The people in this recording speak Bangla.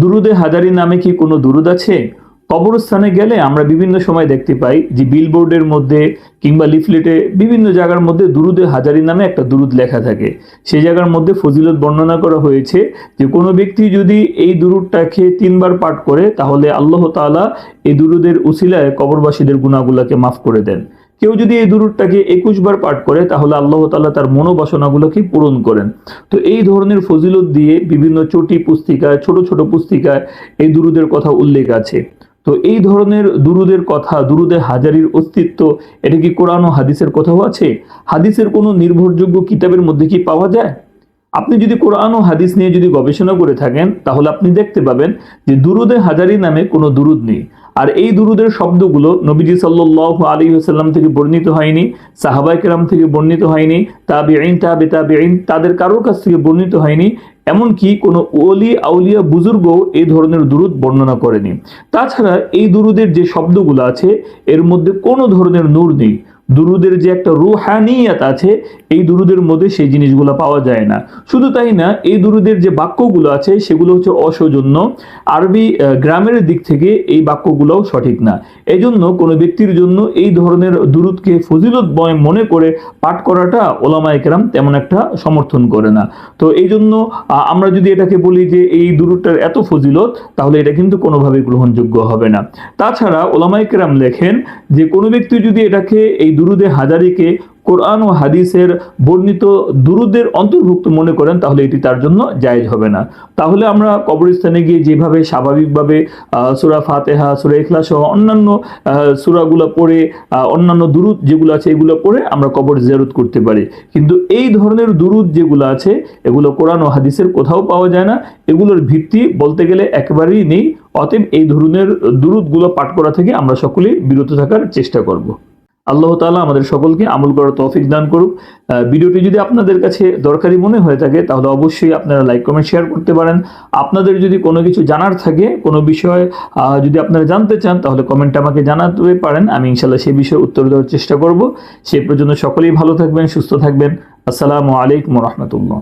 দুরুদে হাজারি নামে কি কোনো দুরুদ আছে? কবরস্থানে গেলে আমরা বিভিন্ন সময় দেখতে পাই যে বিলবোর্ডের মধ্যে কিংবা লিফলেটে বিভিন্ন জায়গার মধ্যে দুরুদে হাজারি নামে একটা দুরুদ লেখা থাকে। সেই জায়গার মধ্যে ফজিলত বর্ণনা করা হয়েছে যে কোনো ব্যক্তি যদি এই দুরুদটাকে তিনবার পাঠ করে, তাহলে আল্লাহ তাআলা এই দুরুদের উসিলায় কবরবাসীদের গুণাগুলোকে মাফ করে দেন। কেউ যদি এই দুরুদটাকে একুশ বার পাঠ করে, তাহলে আল্লাহ তাআলা তার মনোবাসনাগুলোকে পূরণ করেন। তো এই ধরনের ফজিলত দিয়ে বিভিন্ন চটি পুস্তিকায়, ছোট ছোট পুস্তিকায় এই দুরুদের কথা উল্লেখ আছে। তো এই ধরনের দুরুদের কথা দুরুদের হাজারির অস্তিত্ব, এটা কি কোরআন ও হাদিসের কথাও আছে? হাদিসের কোনো নির্ভরযোগ্য কিতাবের মধ্যে কি পাওয়া যায়? আপনি যদি কোরআন ও হাদিস নিয়ে যদি গবেষণা করে থাকেন, তাহলে আপনি দেখতে পাবেন যে দুরুদে হাজারি নামে কোনো দুরুদ নেই। আর এই দুরুদের শব্দগুলো নবীজি সাল্লাহ আলী সাল্লাম থেকে বর্ণিত হয়নি সাহাবাই কেরাম থেকে বর্ণিত হয়নি তা আইন তা বেতা আইন তাদের কারোর কাছ থেকে বর্ণিত হয়নি, এমনকি কোনো ওলি, আউলিয়া বুজুর্গ এই ধরনের দুরুদ বর্ণনা করেনি। তাছাড়া এই দুরুদের যে শব্দগুলো আছে, এর মধ্যে কোনো ধরনের নূর নেই। দুরুদের যে একটা রুহানিয়াত আছে, এই দুরুদের মধ্যে সেই জিনিসগুলো পাওয়া যায় না। শুধু তাই না, এই দুরুদের যে বাক্যগুলো আছে, সেগুলো হচ্ছে অসৌজন্য। আরবি গ্রামের দিক থেকে এই বাক্যগুলোও সঠিক না। এই জন্য কোনো ব্যক্তির জন্য এই ধরনের দুরুদকে ফজিলত মনে করে পাঠ করাটা ওলামা একরাম তেমন একটা সমর্থন করে না। তো এই জন্য আমরা যদি এটাকে বলি যে এই দুরুদটার এত ফজিলত, তাহলে এটা কিন্তু কোনোভাবে গ্রহণযোগ্য হবে না। তাছাড়া ওলামা একরাম লেখেন যে কোনো ব্যক্তি যদি এটাকে এই দুরুদে হাজারিকে কোরআন ও হাদিসের বর্ণিত দুরুদের অন্তর্ভুক্ত মনে করেন, তাহলে এটি তার জন্য জায়েজ হবে না। তাহলে আমরা কবরস্থানে গিয়ে যেভাবে স্বাভাবিকভাবে সুরা ফাতেহা, সুরা ইখলাস সহ অন্যান্য সুরাগুলো পড়ে অন্যান্য দুরুদ যেগুলো আছে এগুলো পড়ে আমরা কবর জিয়ারত করতে পারি। কিন্তু এই ধরনের দুরুদ যেগুলো আছে, এগুলো কোরআন ও হাদিসের কোথাও পাওয়া যায় না। এগুলোর ভিত্তি বলতে গেলে একেবারেই নেই। অতএব এই ধরনের দুরুদগুলো পাঠ করা থেকে আমরা সকলেই বিরত থাকার চেষ্টা করব। আল্লাহ তাআলা আমাদের সকলকে আমল করার তৌফিক দান করুক। ভিডিওটি যদি আপনাদের কাছে দরকারি মনে হয়ে থাকে, তাহলে অবশ্যই আপনারা লাইক, কমেন্ট, শেয়ার করতে পারেন। আপনাদের যদি কোনো কিছু জানার থাকে, কোনো বিষয়ে যদি আপনারা জানতে চান, তাহলে কমেন্ট আমাকে জানাতে পারেন। আমি ইনশাল্লাহ সেই বিষয়ে উত্তর দেওয়ার চেষ্টা করব। সেই পর্যন্ত সকলেই ভালো থাকবেন, সুস্থ থাকবেন। আসসালামু আলাইকুম রহমতুল্লাহ।